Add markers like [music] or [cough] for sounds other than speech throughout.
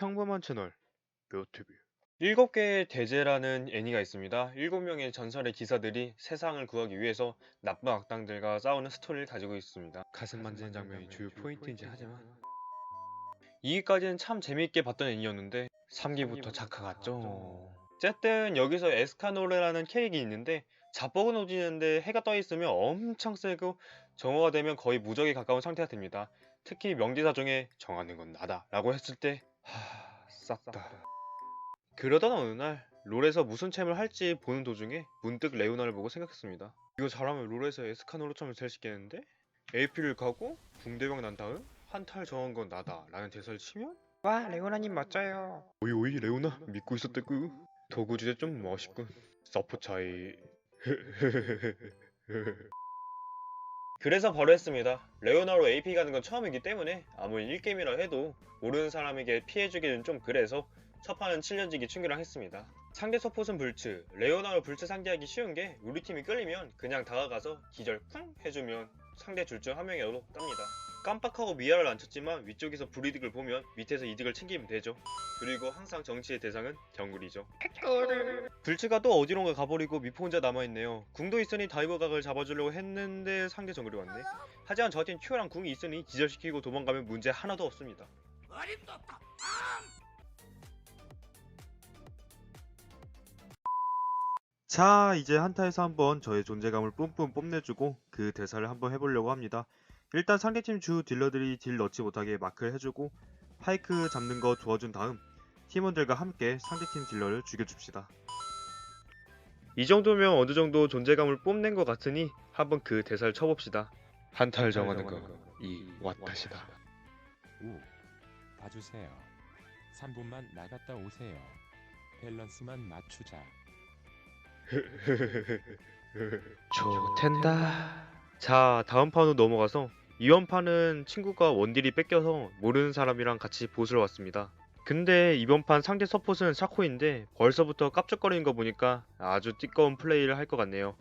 평범한 채널 묘TV 7개의 대제라는 애니가 있습니다. 7명의 전설의 기사들이 세상을 구하기 위해서 나쁜 악당들과 싸우는 스토리를 가지고 있습니다. 가슴 만지는 장면이 주요 포인트이긴 하지만 2기까지는 참 재미있게 봤던 애니였는데 3기부터 작화 같죠. 어쨌든 여기서 에스카노레라는 캐릭이 있는데 자뻑은 오지는데 해가 떠 있으면 엄청 세고 정오가 되면 거의 무적에 가까운 상태가 됩니다. 특히 명대사 중에 정하는 건 나다 라고 했을 때 하... 싹다. 그러던 어느 날 롤에서 무슨 챔을 할지 보는 도중에 문득 레오나를 보고 생각했습니다. 이거 잘하면 롤에서 에스카노르처럼 될수 있겠는데? AP를 가고 붕대병 난 다음 한탈 정한 건 나다 라는 대사를 치면? 와 레오나님 멋져요. 오이 오이 레오나 믿고 있었다구 도구 주제 좀 멋있군. 서포 차이 [laughs] 그래서 바로 했습니다. 레오나로 AP 가는 건 처음이기 때문에 아무리 1게임이라 해도 모르는 사람에게 피해주기는 좀 그래서 첫 판은 7년지기 충기랑 했습니다. 상대 서폿은 불츠. 레오나로 불츠 상대하기 쉬운 게 우리 팀이 끌리면 그냥 다가가서 기절 쿵 해주면 상대 둘 중 한 명이라도 깝니다. 깜빡하고 미아를 안 쳤지만 위쪽에서 불이득을 보면 밑에서 이득을 챙기면 되죠. 그리고 항상 정치의 대상은 정글이죠. 불츠가 또 어디론가 가버리고 미포 혼자 남아있네요. 궁도 있으니 다이버 각을 잡아주려고 했는데 상대 정글이 왔네. 하지만 저팀 큐랑 궁이 있으니 기절시키고 도망가면 문제 하나도 없습니다 자 이제 한타에서 한번 저의 존재감을 뿜뿜 뽐내주고 그 대사를 한번 해보려고 합니다 일단 상대팀 주 딜러들이 딜 넣지 못하게 마크를 해주고 파이크 잡는 거 도와준 다음 팀원들과 함께 상대팀 딜러를 죽여줍시다 이 정도면 어느 정도 존재감을 뽐낸 것 같으니 한번 그 대사를 쳐봅시다 한타를 정하는 건이 왓탓이다 우 봐주세요. 3분만 나갔다 오세요. 밸런스만 맞추자. 좋텐다. 자, 다음 판으로 넘어가서 이번 판은 친구가 원딜이 뺏겨서 모르는 사람이랑 같이 보스를 왔습니다. 근데 이번 판 상대 서폿은 샤코인데 벌써부터 깝죽거리는 거 보니까 아주 띠꺼운 플레이를 할 것 같네요.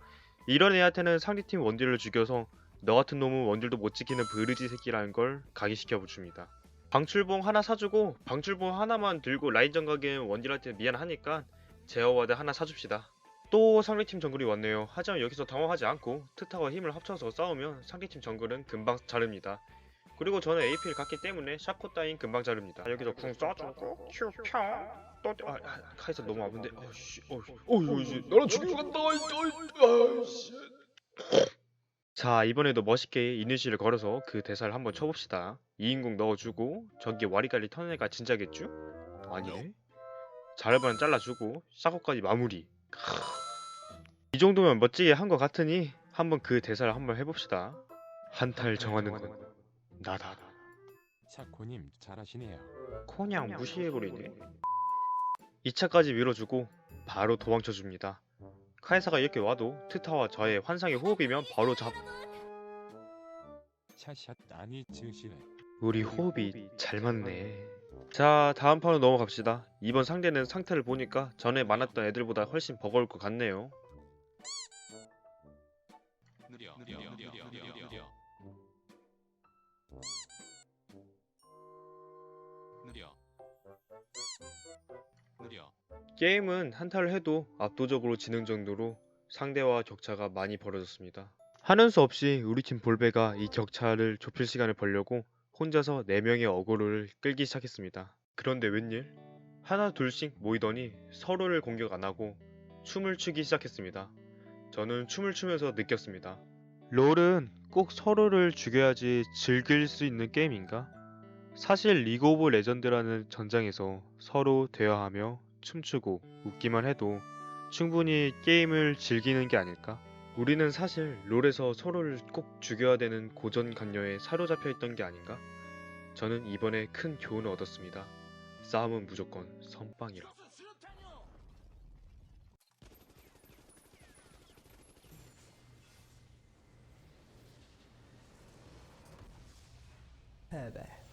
이런 애한테는 상대팀 원딜을 죽여서 너 같은 놈은 원딜도 못 지키는 브르지 새끼라는 걸 각인시켜 줍니다. 방출봉 하나 사주고 방출봉 하나만 들고 라인전 가기엔 원딜한테 미안하니까 제어와드 하나 사줍시다. 또 상대팀 정글이 왔네요. 하지만 여기서 당황하지 않고 트타와 힘을 합쳐서 싸우면 상대팀 정글은 금방 자릅니다. 그리고 저는 AP를 갔기 때문에 샤코 따윈 금방 자릅니다. 아, 여기서 궁 쏴주고 큐평 또 아, 아 카이사 너무 아픈데 어씨 어어 이제 나랑 죽이러 간다 아씨 자 이번에도 멋있게 이니시를 걸어서 그 대사를 한번 쳐봅시다 2인궁 넣어주고 저기 와리가리 터는 애가 진짜겠죠? 아니네 자르반 잘라주고 샤코까지 마무리 이 정도면 멋지게 한 것 같으니 한번 그 대사를 한번 해봅시다. 한타를 정하는 건 나다. 샤코님 잘하시네요. 그냥 무시해버리네. 2차까지 밀어주고 바로 도망쳐줍니다. 카이사가 이렇게 와도 트타와 저의 환상의 호흡이면 바로 잡. 샷샷 아니 증시네. 우리 호흡이 잘 맞네. 자 다음 판으로 넘어갑시다. 이번 상대는 상태를 보니까 전에 만났던 애들보다 훨씬 버거울 것 같네요. 느려 느려 느려 느려 느려 느려 느려 게임은 한타를 해도 압도적으로 지는 정도로 상대와 격차가 많이 벌어졌습니다. 하는 수 없이 우리 팀 볼베가 이 격차를 좁힐 시간을 벌려고 혼자서 4명의 어그로를 끌기 시작했습니다. 그런데 웬일? 하나 둘씩 모이더니 서로를 공격 안 하고 춤을 추기 시작했습니다. 저는 춤을 추면서 느꼈습니다. 롤은 꼭 서로를 죽여야지 즐길 수 있는 게임인가? 사실 리그 오브 레전드라는 전장에서 서로 대화하며 춤추고 웃기만 해도 충분히 게임을 즐기는 게 아닐까? 우리는 사실 롤에서 서로를 꼭 죽여야 되는 고정관념에 사로잡혀 있던 게 아닌가? 저는 이번에 큰 교훈을 얻었습니다. 싸움은 무조건 선빵이라. me